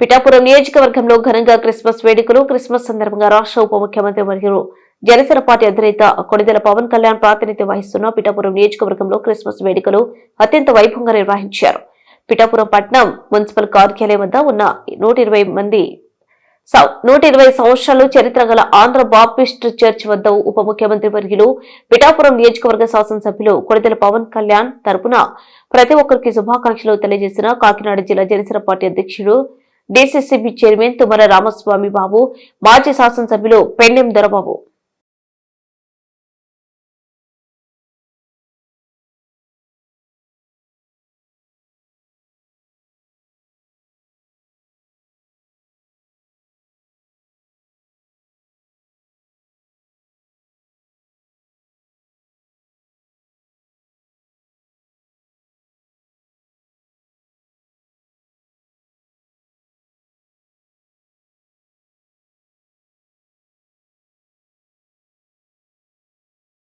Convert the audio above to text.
పిఠాపురం నియోజకవర్గంలో ఘనంగా క్రిస్మస్ వేడుకలు క్రిస్మస్ సందర్భంగా రాష్ట్ర ఉప ముఖ్యమంత్రి మరియు జనసేన పార్టీ అధినేత కొణిదెల పవన్ కళ్యాణ్ ప్రాతినిధ్యం వహిస్తున్న పిఠాపురం నియోజకవర్గంలో క్రిస్మస్ వేడుకలు అత్యంత వైభవంగా నిర్వహించారు. పిఠాపురం పట్నం మున్సిపల్ కార్యాలయం వద్ద ఉన్న నూట ఇరవై మంది సౌ- నూట ఇరవై సంవత్సరాలు చరిత్ర గల ఆంధ్ర బాప్టిస్ట్ చర్చ్ వద్ద ఉప ముఖ్యమంత్రి వర్యులు పిఠాపురం నియోజకవర్గ శాసనసభ్యులు కొడిదెల పవన్ కళ్యాణ్ తరపున ప్రతి ఒక్కరికి శుభాకాంక్షలు తెలియజేసిన కాకినాడ జిల్లా జనసేన పార్టీ అధ్యక్షుడు D C C B chairman Tummara Ramaswamy Babu మాజీ శాసనసభ్యులు పెండెం దొరబాబు.